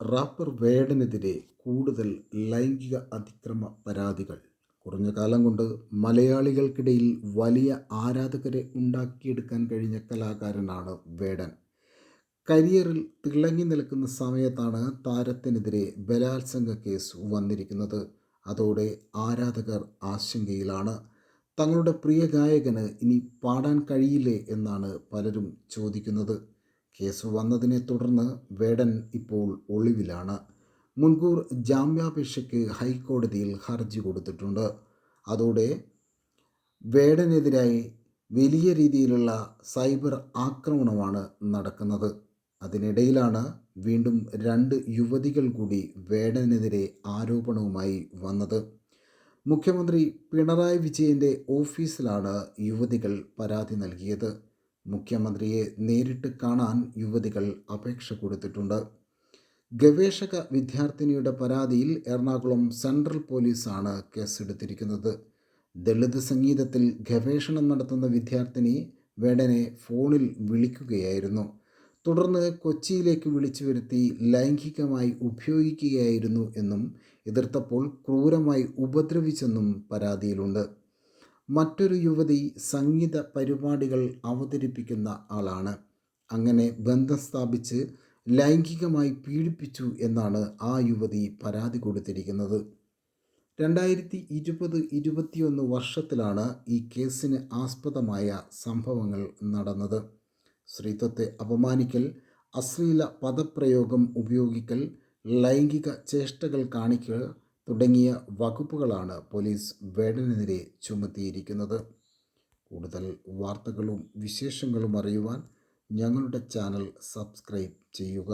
Wrapper വേടനെതിരെ കൂടുതൽ ലൈംഗിക അതിക്രമ പരാതികൾ. കുറഞ്ഞ കാലം കൊണ്ട് മലയാളികൾക്കിടയിൽ വലിയ ആരാധകരെ ഉണ്ടാക്കിയെടുക്കാൻ കഴിഞ്ഞ കലാകാരനാണ് വേടൻ. കരിയറിൽ തിളങ്ങി നിൽക്കുന്ന സമയത്താണ് താരത്തിനെതിരെ ബലാത്സംഗ കേസ് വന്നിരിക്കുന്നത്. അതോടെ ആരാധകർ ആശങ്കയിലാണ്. തങ്ങളുടെ പ്രിയ ഗായകന് ഇനി പാടാൻ കഴിയില്ലേ എന്നാണ് പലരും ചോദിക്കുന്നത്. കേസ് വന്നതിനെ തുടർന്ന് വേടൻ ഇപ്പോൾ ഒളിവിലാണ്. മുൻകൂർ ജാമ്യാപേക്ഷയ്ക്ക് ഹൈക്കോടതിയിൽ ഹർജി കൊടുത്തിട്ടുണ്ട്. അതോടെ വേടനെതിരായി വലിയ രീതിയിലുള്ള സൈബർ ആക്രമണമാണ് നടക്കുന്നത്. അതിനിടയിലാണ് വീണ്ടും രണ്ട് യുവതികൾ കൂടി വേടനെതിരെ ആരോപണവുമായി വന്നത്. മുഖ്യമന്ത്രി പിണറായി വിജയന്റെ ഓഫീസിലാണ് യുവതികൾ പരാതി നൽകിയത്. മുഖ്യമന്ത്രിയെ നേരിട്ട് കാണാൻ യുവതികൾ അപേക്ഷ കൊടുത്തിട്ടുണ്ട്. ഗവേഷക വിദ്യാർത്ഥിനിയുടെ പരാതിയിൽ എറണാകുളം സെൻട്രൽ പോലീസാണ് കേസെടുത്തിരിക്കുന്നത്. ദളിത് സംഗീതത്തിൽ ഗവേഷണം നടത്തുന്ന വിദ്യാർത്ഥിനി വേടനെ ഫോണിൽ വിളിക്കുകയായിരുന്നു. തുടർന്ന് കൊച്ചിയിലേക്ക് വിളിച്ചു വരുത്തി ലൈംഗികമായി ഉപയോഗിക്കുകയായിരുന്നു എന്നും എതിർത്തപ്പോൾ ക്രൂരമായി ഉപദ്രവിച്ചെന്നും പരാതിയിലുണ്ട്. മറ്റൊരു യുവതി സംഗീത പരിപാടികൾ അവതരിപ്പിക്കുന്ന ആളാണ്. അങ്ങനെ ബന്ധം സ്ഥാപിച്ച് ലൈംഗികമായി പീഡിപ്പിച്ചു എന്നാണ് ആ യുവതി പരാതി കൊടുത്തിരിക്കുന്നത്. രണ്ടായിരത്തി ഇരുപത് ഇരുപത്തിയൊന്ന് വർഷത്തിലാണ് ഈ കേസിന് ആസ്പദമായ സംഭവങ്ങൾ നടന്നത്. സ്ത്രീത്വത്തെ അപമാനിക്കൽ അശ്ലീല പദപ്രയോഗം ഉപയോഗിക്കൽ ലൈംഗിക ചേഷ്ടകൾ കാണിക്കുക തുടങ്ങിയ വകുപ്പുകളാണ് പോലീസ് വേടനെതിരെ ചുമത്തിയിരിക്കുന്നത്. കൂടുതൽ വാർത്തകളും വിശേഷങ്ങളും അറിയുവാൻ ഞങ്ങളുടെ ചാനൽ സബ്സ്ക്രൈബ് ചെയ്യുക.